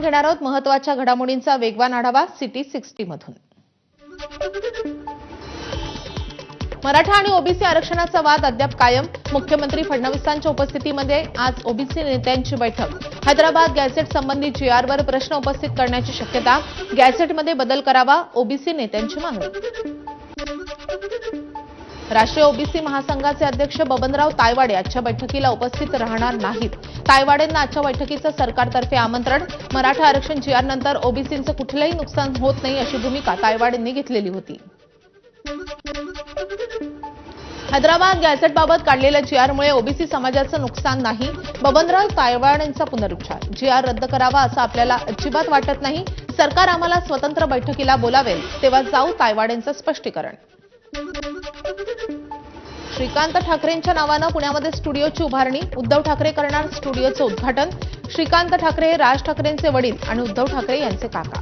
जाणून घेणार आहोत. महत्त्वाच्या घडामोडींचा वेगवान आढावा सिटी सिक्स्टी मधून. मराठा आणि ओबीसी आरक्षणाचा वाद अद्याप कायम. मुख्यमंत्री फडणवीसांच्या उपस्थितीमध्ये आज ओबीसी नेत्यांची बैठक. हैदराबाद गॅझेट संबंधी जीआरवर प्रश्न उपस्थित करण्याची शक्यता. गॅझेटमध्ये बदल करावा ओबीसी नेत्यांची मागणी. राष्ट्रीय ओबीसी महासंघाचे अध्यक्ष बबनराव तायवाडे आजच्या बैठकीला उपस्थित राहणार नाहीत. तायवाडेंना आजच्या बैठकीचं सरकारतर्फे आमंत्रण मराठा आरक्षण जीआर नंतर ओबीसींचं कुठलंही नुकसान होत नाही अशी भूमिका तायवाडेंनी घेतलेली होती. हैदराबाद गॅझेटबाबत काढलेल्या जीआरमुळे ओबीसी समाजाचं नुकसान नाही बबनराव तायवाडेंचा पुनरुच्चार. जीआर रद्द करावा असं आपल्याला अजिबात वाटत नाही सरकार आम्हाला स्वतंत्र बैठकीला बोलावेल तेव्हा जाऊ तायवाडेंचं स्पष्टीकरण. श्रीकांत ठाकरेंच्या नावानं पुण्यामध्ये स्टुडिओची उभारणी. उद्धव ठाकरे करणार स्टुडिओचं उद्घाटन. श्रीकांत ठाकरे हे राज ठाकरेंचे वडील आणि उद्धव ठाकरे यांचे काका.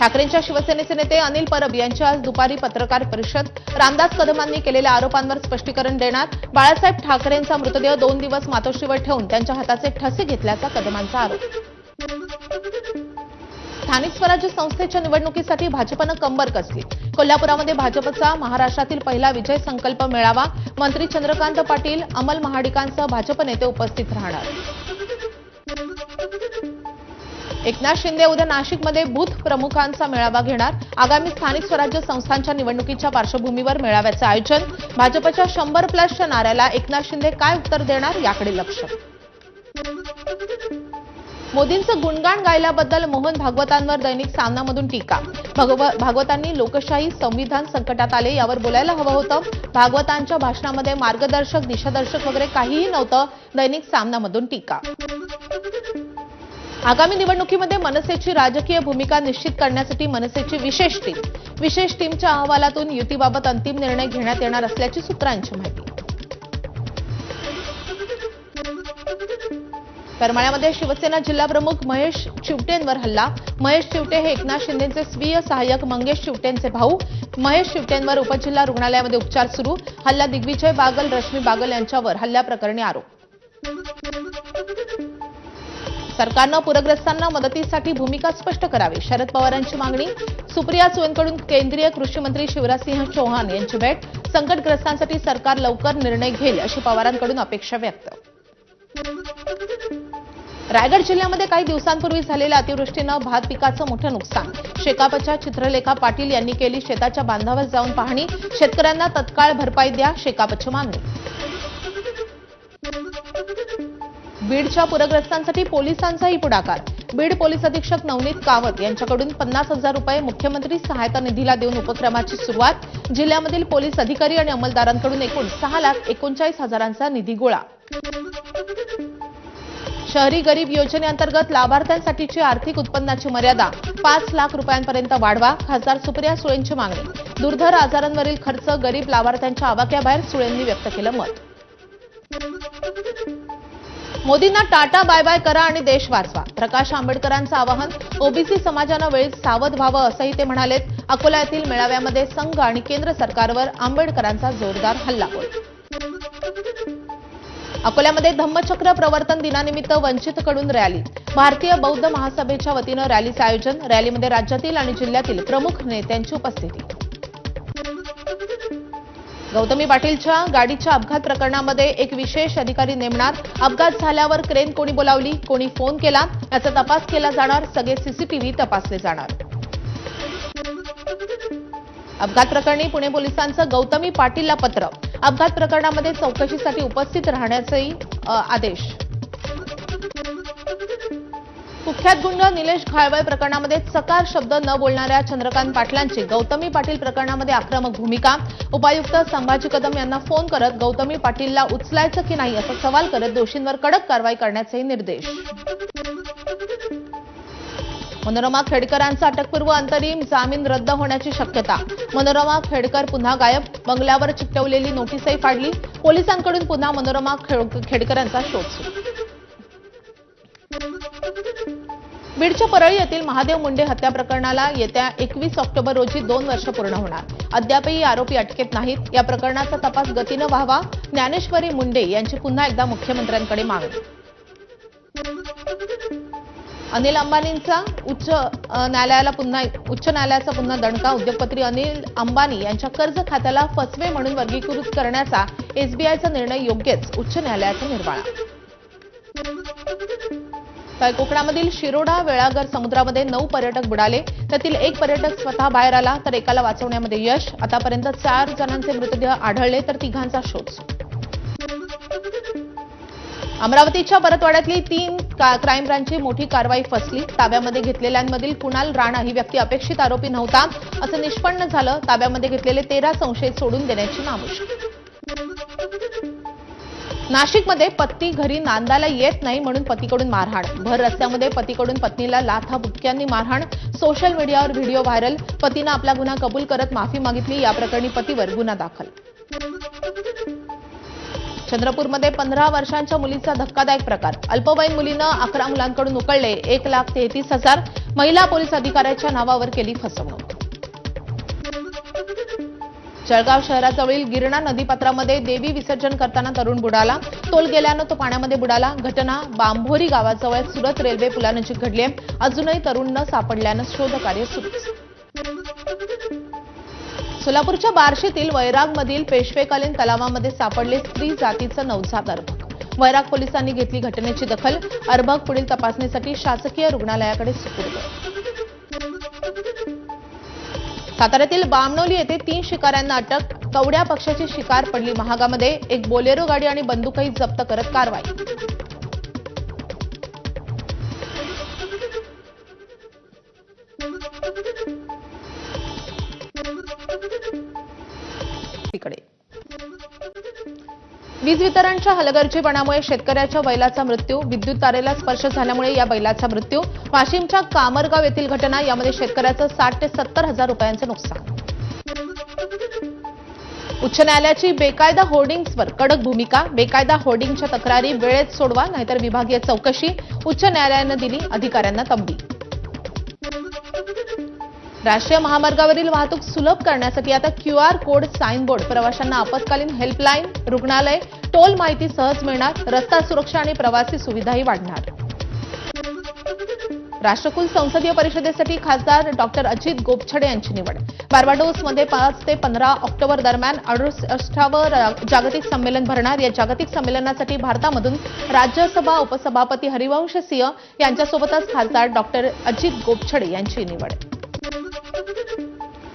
ठाकरेंच्या शिवसेनेचे नेते अनिल परब यांची आज दुपारी पत्रकार परिषद. रामदास कदमांनी केलेल्या आरोपांवर स्पष्टीकरण देणार. बाळासाहेब ठाकरेंचा मृतदेह दोन दिवस मातोश्रीवर ठेवून त्यांच्या हाताचे ठसे घेतल्याचा कदमांचा आरोप. स्थानिक स्वराज्य संस्थेच्या निवडणुकीसाठी भाजपनं कंबर कसली? कोल्हापुरामध्ये भाजपचा महाराष्ट्रातील पहिला विजय संकल्प मेळावा. मंत्री चंद्रकांत पाटील अमल महाडिकांसह भाजप नेते उपस्थित राहणार. एकनाथ शिंदे उद्या नाशिकमध्ये बूथ प्रमुखांचा मेळावा घेणार. आगामी स्थानिक स्वराज्य संस्थांच्या निवडणुकीच्या पार्श्वभूमीवर मेळाव्याचं आयोजन. भाजपच्या शंभर प्लसच्या नाऱ्याला एकनाथ शिंदे काय उत्तर देणार याकडे लक्ष. मोदींचं गुणगान गायल्याबद्दल मोहन भागवतांवर दैनिक सामनामधून टीका. भागवतांनी लोकशाही संविधान संकटात आले यावर बोलायला हवं होतं. भागवतांच्या भाषणामध्ये मार्गदर्शक दिशादर्शक वगैरे काहीही नव्हतं. दैनिक सामनामधून टीका. आगामी निवडणुकीमध्ये मनसेची राजकीय भूमिका निश्चित करण्यासाठी मनसेची विशेष टीम. विशेष टीमच्या अहवालातून युतीबाबत अंतिम निर्णय घेण्यात येणार असल्याची सूत्रांची माहिती. करमाळ्यामध्ये शिवसेना जिल्हाप्रमुख महेश चिवटेंवर हल्ला. महेश चिवटे हे एकनाथ शिंदेचे स्वीय सहाय्यक मंगेश चिवटेंचे भाऊ. महेश चिवटेंवर उपजिल्हा रुग्णालयामध्ये उपचार सुरू. हल्ला दिग्विजय बागल रश्मी बागल यांच्यावर हल्ल्याप्रकरणी आरोप. सरकारनं पूरग्रस्तांना मदतीसाठी भूमिका स्पष्ट करावी शरद पवारांची मागणी. सुप्रिया सुळेंकडून केंद्रीय कृषी मंत्री शिवराजसिंह चौहान यांची भेट. संकटग्रस्तांसाठी सरकार लवकर निर्णय घेईल अशी पवारांकडून अपेक्षा व्यक्त. रायगड जिल्ह्यामध्ये काही दिवसांपूर्वी झालेल्या अतिवृष्टीनं भात पिकाचं मोठं नुकसान. शेकापच्या चित्रलेखा पाटील यांनी केली शेताच्या बांधावर जाऊन पाहणी. शेतकऱ्यांना तत्काळ भरपाई द्या शेकापची मागणी. बीडच्या पूरग्रस्तांसाठी पोलिसांचाही पुढाकार. बीड पोलीस अधीक्षक नवनीत कावत यांच्याकडून पन्नास हजार रुपये मुख्यमंत्री सहायता निधीला देऊन उपक्रमाची सुरुवात. जिल्ह्यामधील पोलीस अधिकारी आणि अंमलदारांकडून एकूण सहा लाख एकोणचाळीस हजारांचा निधी गोळा. शहरी गरीब योजनेअंतर्गत लाभार्थ्यांसाठीची आर्थिक उत्पन्नाची मर्यादा पाच लाख रुपयांपर्यंत वाढवा खासदार सुप्रिया सुळेंची मागणी. दुर्धर आजारांवरील खर्च गरीब लाभार्थ्यांच्या आवाक्याबाहेर सुळेंनी व्यक्त केलं मत. मोदींना टाटा बाय बाय करा आणि देश वाचवा. प्रकाश आंबेडकरांचं आवाहन ओबीसी समाजानं वेळीच सावध व्हावं असंही ते म्हणालेत. अकोला येथील मेळाव्यामध्ये संघ आणि केंद्र सरकारवर आंबेडकरांचा जोरदार हल्लाबोल अकोल्यामध्ये धम्मचक्र प्रवर्तन दिनानिमित्त वंचितकडून रॅली. भारतीय बौद्ध महासभेच्या वतीनं रॅलीचं आयोजन रॅलीमध्ये राज्यातील आणि जिल्ह्यातील प्रमुख नेत्यांची उपस्थिती. गौतमी पाटीलच्या गाडीच्या अपघात प्रकरणामध्ये एक विशेष अधिकारी नेमणार. अपघात झाल्यावर क्रेन कोणी बोलावली कोणी फोन केला याचा तपास केला जाणार सगळे सीसीटीव्ही तपासले जाणार. अपघात प्रकरणी पुणे पोलिसांचं गौतमी पाटीलला पत्र. अपघात प्रकरणामध्ये चौकशीसाठी उपस्थित राहण्याचेही आदेश. कुख्यात गुंड निलेश घाळवळ प्रकरणामध्ये चकार शब्द न बोलणाऱ्या चंद्रकांत पाटलांची गौतमी पाटील प्रकरणामध्ये आक्रमक भूमिका. उपायुक्त संभाजी कदम यांना फोन करत गौतमी पाटीलला उचलायचं की नाही असा सवाल करत दोषींवर कडक कारवाई करण्याचे निर्देश. मनोरमा खेडकरांचा अटकपूर्व अंतरिम जामीन रद्द होण्याची शक्यता. मनोरमा खेडकर पुन्हा गायब बंगल्यावर चिकटवलेली नोटीसही फाडली. पोलिसांकडून पुन्हा मनोरमा खेडकरांचा शोध सुरू. बीडच्या परळी येथील महादेव मुंडे हत्या प्रकरणाला येत्या एकवीस ऑक्टोबर रोजी दोन वर्ष पूर्ण होणार. अद्यापही आरोपी अटकेत नाहीत. या प्रकरणाचा तपास गतीनं व्हावा ज्ञानेश्वरी मुंडे यांची पुन्हा एकदा मुख्यमंत्र्यांकडे मागणी. अनिल अंबानींचा उच्च न्यायालयाला पुन्हा उच्च न्यायालयाचा पुन्हा दणका. उद्योगपती अनिल अंबानी यांच्या कर्ज खात्याला फसवे म्हणून वर्गीकृत करण्याचा एसबीआयचा निर्णय योग्यच उच्च न्यायालयाचा निर्वाळा. तर कोकणामधील शिरोडा वेळागर समुद्रामध्ये नऊ पर्यटक बुडाले. त्यातील एक पर्यटक स्वतः बाहेर आला तर एकाला वाचवण्यामध्ये यश. आतापर्यंत चार जणांचे मृतदेह आढळले तर तिघांचा शोध अमरावतीच्या परतवाड्यातली तीन क्राईम ब्रांचची मोठी कारवाई फसली. ताब्यामध्ये घेतलेल्यांमधील कुणाल राणा ही व्यक्ती अपेक्षित आरोपी नव्हता. असं निष्पन्न झालं. ताब्यामध्ये घेतलेले तेरा संशयित सोडून देण्याची नामुष्की नाशिकमध्ये पत्नी घरी नांदायला येत नाही म्हणून पतीकडून मारहाण. भर रस्त्यामध्ये पतीकडून पत्नीला लाथा बुटक्यांनी मारहाण. सोशल मीडियावर व्हिडिओ व्हायरल. पतीनं आपला गुन्हा कबूल करत माफी मागितली. या प्रकरणी पतीवर गुन्हा दाखल. चंद्रपूरमध्ये पंधरा वर्षांच्या मुलीचा धक्कादायक प्रकार. अल्पवयीन मुलीनं अकरा मुलांकडून उकळले. एक लाख तेहतीस हजार महिला पोलीस अधिकाऱ्याच्या नावावर केली फसवणूक. जळगाव शहराजवळील गिरणा नदीपात्रामध्ये देवी विसर्जन करताना तरुण बुडाला. तोल गेल्यानं तो पाण्यामध्ये बुडाला. घटना बांभोरी गावाजवळ सुरत रेल्वे पुलानजीक घडली आहे. अजूनही तरुण न सापडल्यानं शोधकार्य सुरूच. सोलापूरच्या बार्शीतील वैरागमधील पेशवेकालीन तलावामध्ये सापडले स्त्री जातीचं नवजात अर्भक. वैराग पोलिसांनी घेतली घटनेची दखल. अर्भक पुढील तपासणीसाठी शासकीय रुग्णालयाकडे सुपूर्द. साताऱ्यातील बामणोली येथे तीन शिकाऱ्यांना अटक. कवड्या पक्षाची शिकार पडली महागामध्ये. एक बोलेरो गाडी आणि बंदूकही जप्त करत कारवाई. तिकडे वीज वितरणच्या हलगर्जीपणामुळे शेतकऱ्याच्या बैलाचा मृत्यू विद्युत तारेला स्पर्श झाल्यामुळे या बैलाचा मृत्यू वाशिमच्या कामरगाव येथील घटना यामध्ये शेतकऱ्याचं साठ ते सत्तर हजार रुपयांचं नुकसान. उच्च न्यायालयाची बेकायदा होर्डिंग्सवर कडक भूमिका बेकायदा होर्डिंगच्या तक्रारी वेळेत सोडवा नाहीतर विभागीय चौकशी उच्च न्यायालयानं दिली अधिकाऱ्यांना तंबी. राष्ट्रीय महामार्गावरील वाहतूक सुलभ करण्यासाठी आता Q R code sign board प्रवाशांना आपत्कालीन हेल्पलाईन रुग्णालय टोल माहिती सहज मिळणार रस्ता सुरक्षा आणि प्रवासी सुविधाही वाढणार. राष्ट्रकुल संसदीय परिषदेसाठी खासदार डॉक्टर अजित गोपछडे यांची निवड. बार्बाडोसमध्ये पाच ते पंधरा ऑक्टोबर दरम्यान अडुसष्टावं जागतिक संमेलन भरणार. या जागतिक संमेलनासाठी भारतामधून राज्यसभा उपसभापती हरिवंश सिंह यांच्यासोबतच खासदार डॉक्टर अजित गोपछडे यांची निवड.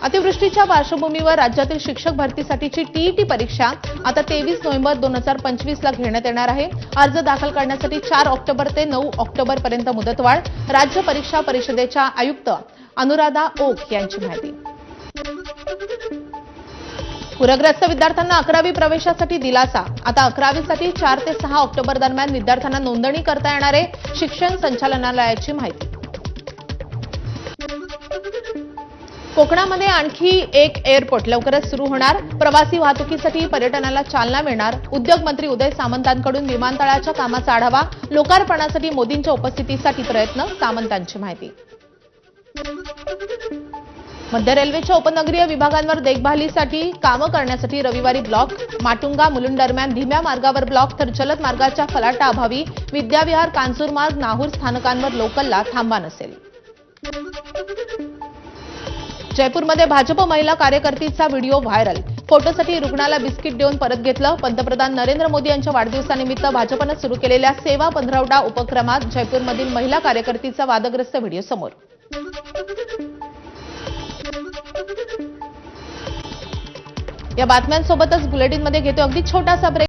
अतिवृष्टीच्या पार्श्वभूमीवर राज्यातील शिक्षक भरतीसाठीची टीईटी परीक्षा आता तेवीस नोव्हेंबर दोन हजार पंचवीस ला घेण्यात येणार आहे. अर्ज दाखल करण्यासाठी चार ऑक्टोबर ते नऊ ऑक्टोबर पर्यंत मुदतवाढ. राज्य परीक्षा परिषदेच्या आयुक्त अनुराधा ओक यांची माहिती. पूरग्रस्त विद्यार्थ्यांना अकरावी प्रवेशासाठी दिलासा. आता अकरावीसाठी चार ते सहा ऑक्टोबर दरम्यान विद्यार्थ्यांना नोंदणी करता येणार आहे शिक्षण संचालनालयाची माहिती. कोकणामध्ये आणखी एक एअरपोर्ट लवकरच सुरू होणार. प्रवासी वाहतुकीसाठी पर्यटनाला चालना मिळणार. उद्योग मंत्री उदय सामंतांकडून विमानतळाच्या कामाचा आढावा. लोकार्पणासाठी मोदींच्या उपस्थितीसाठी प्रयत्न सामंतांची माहिती. मध्य रेल्वेच्या उपनगरीय विभागांवर देखभालीसाठी कामं करण्यासाठी रविवारी ब्लॉक. माटुंगा मुलुंड दरम्यान धीम्या मार्गावर ब्लॉक तर जलद मार्गाच्या फलाटा अभावी विद्याविहार कांजूर मार्ग नाहूर स्थानकांवर लोकलला थांबा नसेल. जयपूरमध्ये भाजप महिला कार्यकर्तीचा व्हिडिओ व्हायरल. फोटोसाठी रुग्णाला बिस्किट देऊन परत घेतलं. पंतप्रधान नरेंद्र मोदी यांच्या वाढदिवसानिमित्त भाजपनं सुरू केलेल्या सेवा पंधरवडा उपक्रमात जयपूरमधील महिला कार्यकर्तीचा वादग्रस्त व्हिडिओ समोर. या बातम्यांसोबतच बुलेटिनमध्ये घेतो अगदी छोटासा ब्रेक